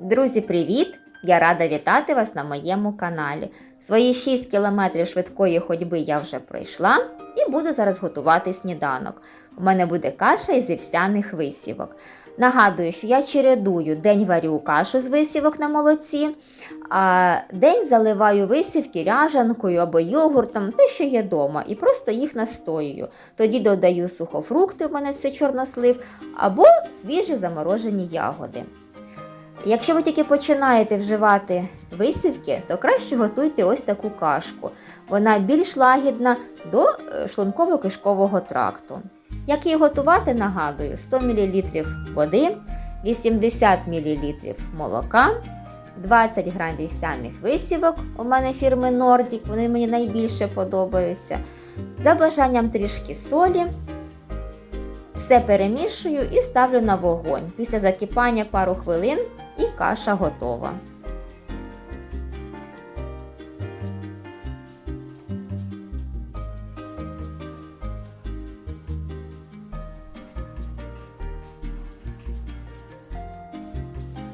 Друзі, привіт! Я рада вітати вас на моєму каналі. Свої 6 кілометрів швидкої ходьби я вже пройшла і буду зараз готувати сніданок. У мене буде каша із вівсяних висівок. Нагадую, що я чередую день варю кашу з висівок на молоці, а день заливаю висівки ряжанкою або йогуртом, те, що є вдома, і просто їх настоюю. Тоді додаю сухофрукти, у мене це чорнослив, або свіжі заморожені ягоди. Якщо ви тільки починаєте вживати висівки, то краще готуйте ось таку кашку. Вона більш лагідна до е, шлунково-кишкового тракту. Як її готувати, нагадую: 100 мл води, 80 мл молока, 20 г вівсяних висівок. У мене фірми Nordic, вони мені найбільше подобаються. За бажанням трішки солі. Все перемішую і ставлю на вогонь. Після закипання пару хвилин і каша готова.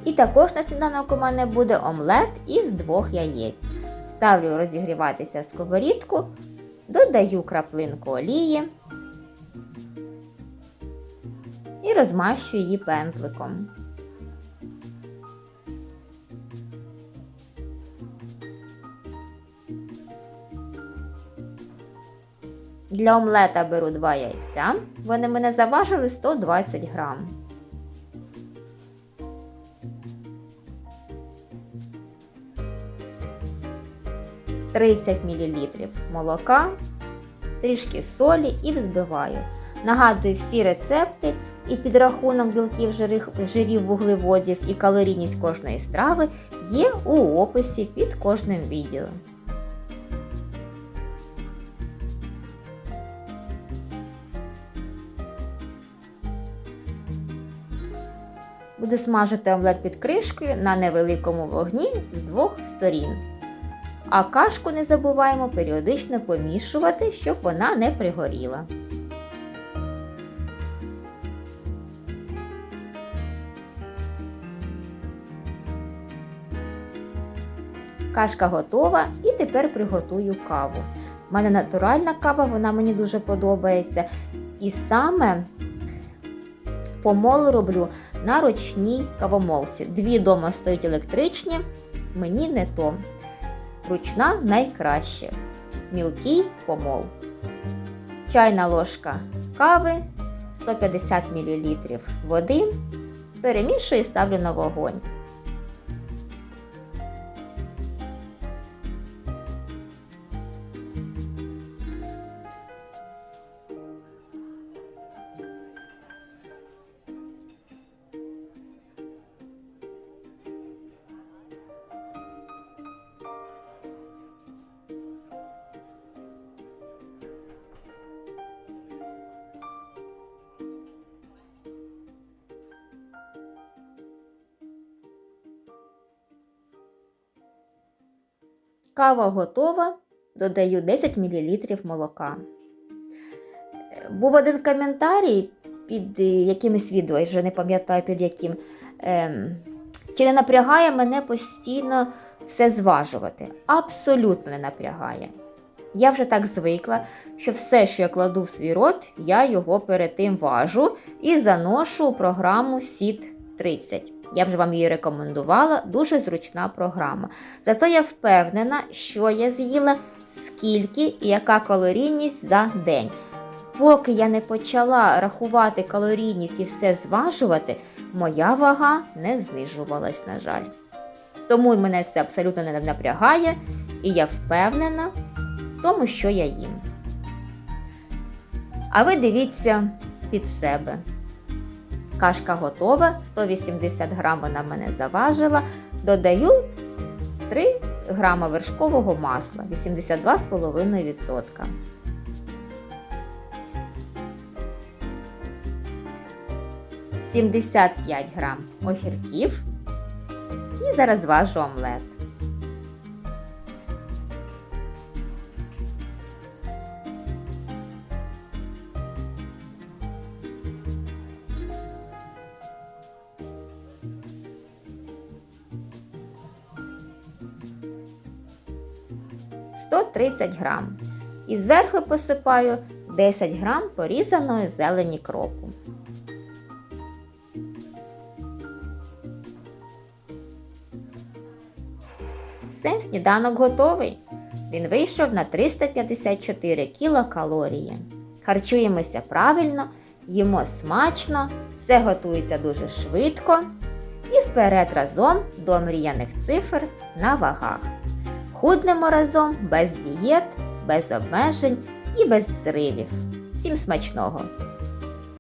І також на сніданок у мене буде омлет із двох яєць. Ставлю розігріватися сковорідку, додаю краплинку олії і розмащую її пензликом. Для омлета беру 2 яйця. Вони мене заважили 120 грам. Тридцять мл молока, трішки солі і взбиваю. Нагадую всі рецепти і підрахунок білків, жирів, жирів, вуглеводів і калорійність кожної страви є у описі під кожним відео. Буду смажити омлет під кришкою на невеликому вогні з двох сторін. А кашку не забуваємо періодично помішувати, щоб вона не пригоріла. Кашка готова і тепер приготую каву. У мене натуральна кава, вона мені дуже подобається. І саме помол роблю на ручній кавомолці. Дві дома стоять електричні, мені не то. Ручна найкраще. Мілкий помол. Чайна ложка кави, 150 мл води. Перемішую і ставлю на вогонь. Кава готова, додаю 10 мл молока. Був один коментарій під якимось відео, я вже не пам'ятаю під яким. Ем, чи не напрягає мене постійно все зважувати? Абсолютно не напрягає. Я вже так звикла, що все, що я кладу в свій рот, я його перед тим важу і заношу у програму SIT 30. Я вже вам її рекомендувала, дуже зручна програма. Зато я впевнена, що я з'їла, скільки і яка калорійність за день. Поки я не почала рахувати калорійність і все зважувати, моя вага не знижувалась, на жаль. Тому мене це абсолютно не напрягає, і я впевнена в тому, що я їм. А ви дивіться під себе. Кашка готова, 180 грам вона мене заважила. Додаю 3 грама вершкового масла 82,5%. Сімдесят п'ять грам огірків. І зараз зважу омлет. 130 грам. І зверху посипаю 10 грам порізаної зелені кропу. Все, сніданок готовий. Він вийшов на 354 кілокалорії. Харчуємося правильно, їмо смачно, все готується дуже швидко. І вперед разом до мріяних цифр на вагах. Худнемо разом без дієт, без обмежень і без зривів. Всім смачного!